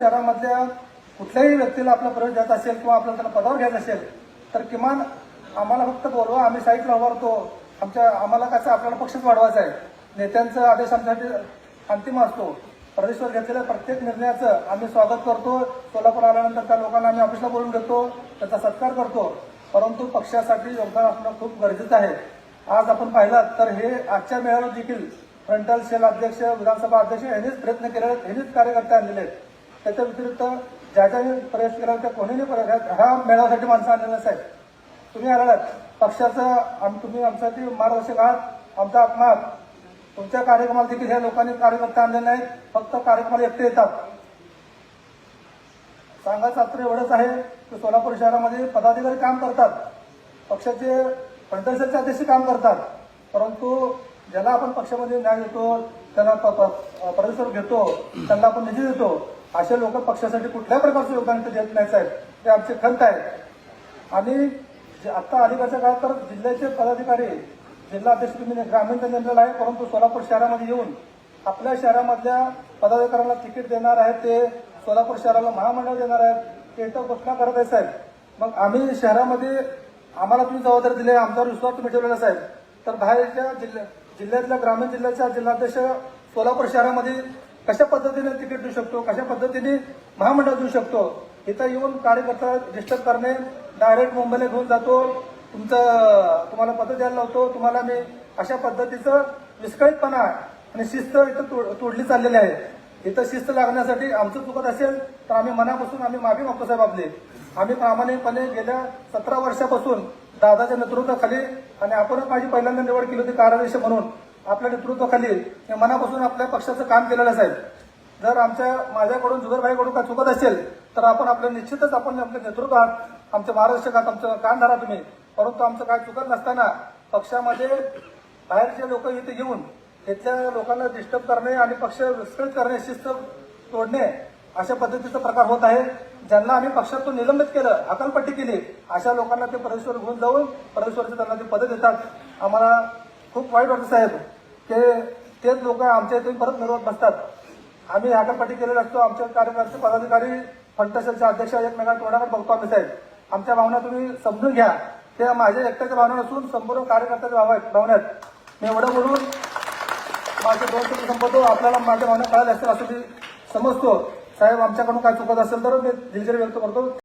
शहरामधल्या कुठल्याही व्यक्तीला आपला प्रवेश द्यायचा असेल किंवा आपल्याला त्यांना पदावर घ्यायचं असेल तर किमान आम्हाला फक्त बोलवा आम्ही साईटला उभारतो आमच्या आम्हाला कसं आपल्याला पक्षच वाढवायचा आहे? नेत्यांचा आदेश आमच्यासाठी अंतिम असतो. प्रदेशवर घेतलेल्या प्रत्येक निर्णयाचं आम्ही स्वागत करतो. सोलापूर आल्यानंतर त्या लोकांना आम्ही ऑफिसला बोलून घेतो त्याचा सत्कार करतो. परंतु पक्षासाठी योगदान असणं खूप गरजेचं आहे. आज आपण पाहिलात तर हे आजच्या मेळाव्यात देखील फ्रंटल सेल अध्यक्ष विधानसभा अध्यक्ष यांनीच प्रयत्न केले आहेत यांनीच कार्यकर्ते आणलेले आहेत. त्याच्या व्यतिरिक्त ज्या ज्याने प्रवेश केला त्या कोणीही प्रयत्न ह्या मेळाव्यासाठी माणसं आणलेलं साहेब तुम्ही आलात. पक्षाचं आम तुम्ही आमच्यासाठी मार्गदर्शक आहात. आमचा आत्मा आहात. तुमच्या कार्यक्रमाला देखील ह्या लोकांनी कार्यकर्ते आणले नाहीत. फक्त कार्यक्रमाला एकटे येतात. सांगायचं मात्र एवढंच आहे की सोलापूर शहरामध्ये पदाधिकारी काम करतात. पक्षाचे प्रदर्शनचे अध्यक्ष काम करतात. परंतु ज्याला आपण पक्षामध्ये न्याय देतो त्यांना प- प- घेतो त्यांना आपण निधी देतो असे लोक पक्षासाठी कुठल्याही प्रकारचं योगदान देत नाही साहेब? ते आमचे खंत आहेत. आणि आता अलीकडच्या काळात तर जिल्ह्याचे पदाधिकारी जिल्हा अध्यक्ष तुम्ही ग्रामीण जनरल आहे परंतु सोलापूर शहरामध्ये येऊन आपल्या शहरामधल्या पदाधिकाऱ्यांना तिकीट देणार आहेत ते सोलापूर शहराला महामंडळ देणार आहेत ते इथं घोषणा करत आहे साहेब. मग आम्ही शहरामध्ये आम्हाला तुम्ही जबाबदारी दिली आहे आमच्यावर विश्वास तुम्ही ठेवलेला साहेब. तर बाहेरच्या जिल्ह्या जिल्ह्यातल्या ग्रामीण जिल्ह्याच्या जिल्हाध्यक्ष सोलापूर शहरामध्ये कशा पद्धतीने तिकीट देऊ शकतो? कशा पद्धतीने महामंडळ देऊ शकतो? इथं येऊन कार्यकर्ता डिस्टर्ब करणे डायरेक्ट मुंबईला घेऊन जातो. तुमचं तुम्हाला पद द्यायला लावतो. तुम्हाला मी अशा पद्धतीचं विस्कळीतपणा आणि शिस्त इथं तोड- तोडली चाललेली आहे. इथं शिस्त लागण्यासाठी आमचं चुकत असेल तर आम्ही मनापासून आम्ही माफी मागतो साहेब आपली. आम्ही प्रामाणिकपणे गेल्या सतरा वर्षापासून दादाच्या नेतृत्वाखाली आणि आपणच माझी पहिल्यांदा निवड केली होती कार्याध्यक्ष म्हणून. आपल्या नेतृत्वाखाली मनापासून आपल्या पक्षाचं काम केलेलं आहे. जर आमच्या माझ्याकडून जुगरभाईकडून काय चुकत असेल तर आपण आपलं निश्चितच आपण आपले नेतृत्व आहात. आमच्या मार्गदर्शक आहात आमचं काम धरा तुम्ही. परंतु आमचं काय चुकत नसताना पक्षामध्ये बाहेरचे लोक इथे येऊन तिथल्या लोकांना डिस्टर्ब करणे आणि पक्ष विस्कळीत करणे शिस्त तोडणे अशा पद्धतीचा प्रकार होत आहे. ज्यांना आम्ही पक्षातून निलंबित केलं हकालपट्टी केली अशा लोकांना ते प्रदेशवर घेऊन जाऊन प्रदेशवरचे त्यांना ते पद देतात. आम्हाला खूप वाईट वाटतं साहेब. ते तेच लोक आमच्या इथे परत मिळवत बसतात. आम्ही हकालपट्टी केलेला असतो आमच्या कार्यकर्ते पदाधिकारी फंटसेलचे अध्यक्ष एकमेकांना तोंडाकडे बघतो आम्ही साहेब. आमच्या भावना तुम्ही समजून घ्या. त्या माझ्या एकट्याच्या भावना नसून संपूर्ण कार्यकर्त्याच्या भाव आहेत भावना आहेत मी एवढं बोलून माझे दोन शब्द संपवतो. आपल्याला माझ्या भावना कळाल्या असतील असं मी समजतो. साहेब आमच्याकडून काय चुकत असेल तर मी दिलगिरी व्यक्त करतो.